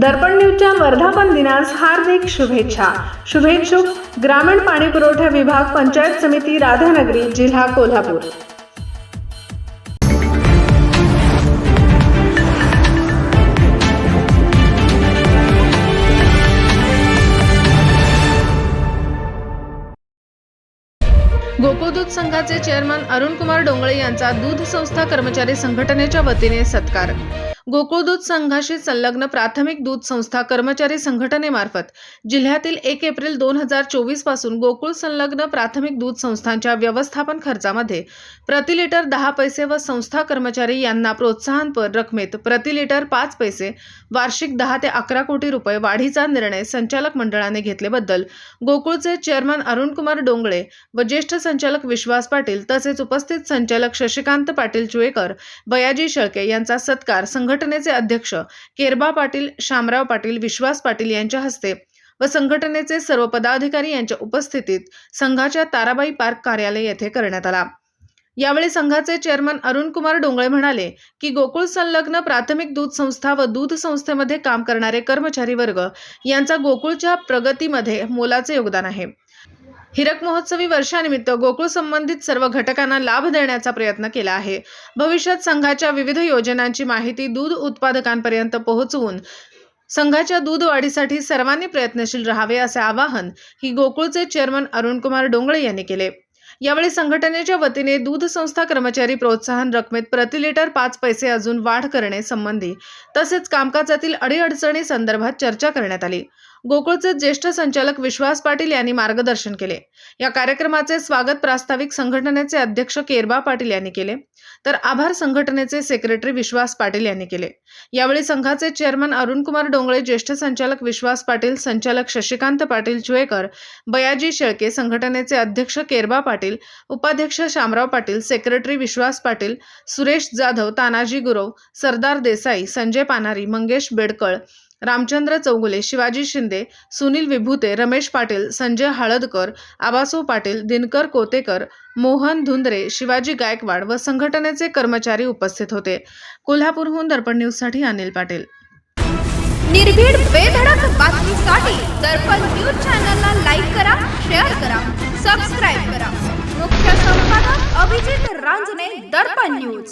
दर्पण न्यूजच्या वर्धापन दिनास हार्दिक शुभेच्छा. शुभेच्छुक ग्रामीण पाणी पुरवठा विभाग पंचायत समिती राधानगरी जिल्हा कोल्हापूर. गोकुळदूत संघाचे चेअरमन अरुण कुमार डोंगळे यांचा दूध संस्था कर्मचारी संघटनेच्या वतीने सत्कार. गोकुळ दूध संघाशी संलग्न प्राथमिक दूध संस्था कर्मचारी संघटनेमार्फत जिल्ह्यातील एक एप्रिल दोन हजार चोवीसपासून गोकुळ संलग्न प्राथमिक दूध संस्थांच्या व्यवस्थापन खर्चामध्ये प्रति लिटर दहा पैसे व संस्था कर्मचारी यांना प्रोत्साहनपर रकमेत प्रति लिटर पाच पैसे वार्षिक दहा ते अकरा कोटी रुपये वाढीचा निर्णय संचालक मंडळाने घेतल्याबद्दल गोकुळचे चेअरमन अरुणकुमार डोंगळे व ज्येष्ठ संचालक विश्वास पाटील तसेच उपस्थित संचालक शशिकांत पाटील चुळेकर बयाजी शेळके यांचा सत्कार संघटनेचे अध्यक्ष केरबा पाटील शामराव पाटील विश्वास पाटील यांच्या हस्ते व संघटनेचे सर्व पदाधिकारी यांच्या उपस्थितीत संघाच्या ताराबाई पार्क कार्यालय येथे करण्यात आला. यावेळी संघाचे चेअरमन अरुण कुमार डोंगळे म्हणाले की गोकुळ संलग्न प्राथमिक दूध संस्था व दूध संस्थेमध्ये काम करणारे कर्मचारी वर्ग यांचा गोकुळच्या प्रगतीमध्ये मोलाचे योगदान आहे. हिरक महोत्सवी वर्षानिमित्त गोकुळ संबंधित सर्व घटकांना लाभ देण्याचा प्रयत्न केला आहे. भविष्यात संघाच्या विविध योजनांची माहिती दूध उत्पादकांपर्यंत पोहोचवून संघाच्या दूध वाढीसाठी सर्वांनी प्रयत्नशील राहावे असे आवाहन ही गोकुळचे चेअरमन अरुणकुमार डोंगळे यांनी केले. यावेळी संघटनेच्या वतीने दूध संस्था कर्मचारी प्रोत्साहन रकमेत प्रति लिटर पाच पैसे अजून वाढ करणे संबंधी तसेच कामकाजातील अडीअडचणी संदर्भात चर्चा करण्यात आली. गोकुळचे ज्येष्ठ संचालक विश्वास पाटील यांनी मार्गदर्शन केले. या कार्यक्रमाचे स्वागत प्रास्ताविक संघटनेचे अध्यक्ष केरबा पाटील यांनी केले. तर आभार संघटनेचे सेक्रेटरी विश्वास पाटील यांनी केले. यावेळी संघाचे चेअरमन अरुणकुमार डोंगळे ज्येष्ठ संचालक विश्वास पाटील संचालक शशिकांत पाटील चुळेकर बयाजी शेळके संघटनेचे अध्यक्ष केरबा पाटील उपाध्यक्ष शामराव पाटील सेक्रेटरी विश्वास पाटील सुरेश जाधव तानाजी गुरव सरदार देसाई संजय पानारी मंगेश बेडकळ रामचंद्र चौगुले शिवाजी शिंदे सुनील विभूते रमेश पाटील संजय हळदकर आबासो पाटील दिनकर कोतेकर मोहन धुंद्रे शिवाजी गायकवाड व संघटनेचे कर्मचारी उपस्थित होते. कोल्हापूरहून दर्पण न्यूजसाठी अनिल पाटील. निर्भीड बेधडक बातमीसाठी दर्पण न्यूज चॅनलला लाईक करा शेअर करा सबस्क्राईब करा. मुख्य संपादक अभिजित रांजणे दर्पण न्यूज.